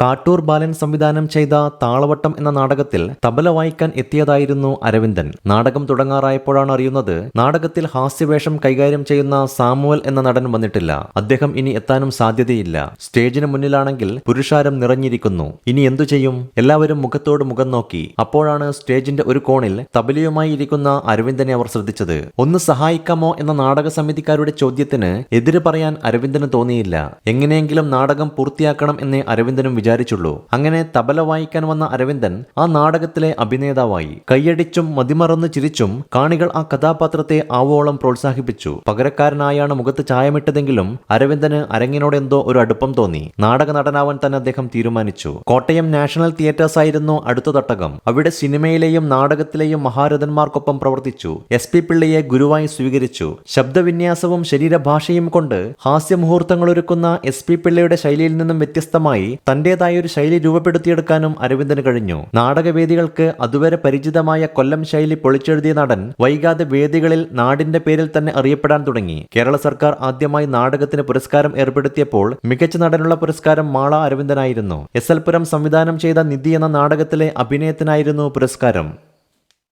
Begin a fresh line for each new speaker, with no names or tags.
കാട്ടൂർ ബാലൻ സംവിധാനം ചെയ്ത താളവട്ടം എന്ന നാടകത്തിൽ തബല വായിക്കാൻ എത്തിയതായിരുന്നു അരവിന്ദൻ. നാടകം തുടങ്ങാറായപ്പോഴാണ് അറിയുന്നത് നാടകത്തിൽ ഹാസ്യവേഷം കൈകാര്യം ചെയ്യുന്ന സാമുവൽ എന്ന നടൻ വന്നിട്ടില്ല. അദ്ദേഹം ഇനി എത്താനും സാധ്യതയില്ല. സ്റ്റേജിന് മുന്നിലാണെങ്കിൽ പുരുഷാരം നിറഞ്ഞിരിക്കുന്നു. ഇനി എന്തു ചെയ്യും? എല്ലാവരും മുഖത്തോട് മുഖം നോക്കി. അപ്പോഴാണ് സ്റ്റേജിന്റെ ഒരു കോണിൽ തബലയുമായി ഇരിക്കുന്ന അരവിന്ദനെ അവർ ശ്രദ്ധിച്ചത്. ഒന്ന് സഹായിക്കാമോ? എന്ന നാടക സമിതിക്കാരുടെ ചോദ്യത്തിന് എതിര് പറയാൻ അരവിന്ദന് തോന്നിയില്ല. എങ്ങനെയെങ്കിലും നാടകം പൂർത്തിയാക്കണം എന്നേ അരവിന്ദനും വിചാരിച്ചുള്ളൂ. അങ്ങനെ തബല വായിക്കാൻ വന്ന അരവിന്ദൻ ആ നാടകത്തിലെ അഭിനേതാവായി. കൈയടിച്ചും മതിമറന്ന് ചിരിച്ചും കാണികൾ ആ കഥാപാത്രത്തെ ആവോളം പ്രോത്സാഹിപ്പിച്ചു. പകരക്കാരനായാണ് മുഖത്ത് ചായമിട്ടതെങ്കിലും അരവിന്ദന് അരങ്ങിനോട് എന്തോ ഒരു അടുപ്പം തോന്നി. നാടക നടനാവാൻ തന്നെ അദ്ദേഹം തീരുമാനിച്ചു. കോട്ടയം നാഷണൽ തിയേറ്റേഴ്സ് ആയിരുന്നു അടുത്ത തട്ടകം. അവിടെ സിനിമയിലെയും നാടകത്തിലെയും മഹാരഥന്മാർക്കൊപ്പം പ്രവർത്തിച്ചു. എസ് പി പിള്ളയെ ഗുരുവായി സ്വീകരിച്ചു. ശബ്ദവിന്യാസവും ശരീരഭാഷയും കൊണ്ട് ഹാസ്യമുഹൂർത്തങ്ങളൊരുക്കുന്ന എസ് പി പിള്ളയുടെ ശൈലിയിൽ നിന്നും വ്യത്യസ്തമായി തന്റേതായ ഒരു ശൈലി രൂപപ്പെടുത്തിയെടുക്കാനും അരവിന്ദന് കഴിഞ്ഞു. നാടകവേദികൾക്ക് അതുവരെ പരിചിതമായ കൊല്ലം ശൈലി പൊളിച്ചെഴുതിയ നടൻ വൈകാതെ വേദികളിൽ നാടിന്റെ പേരിൽ തന്നെ അറിയപ്പെടാൻ തുടങ്ങി. കേരള സർക്കാർ ആദ്യമായി നാടകത്തിന് പുരസ്കാരം ഏർപ്പെടുത്തിയപ്പോൾ മികച്ച നടനുള്ള പുരസ്കാരം മാള അരവിന്ദനായിരുന്നു. എസ് എൽ പുരം സംവിധാനം ചെയ്ത നിധി എന്ന നാടകത്തിലെ അഭിനയത്തിനായിരുന്നു പുരസ്കാരം.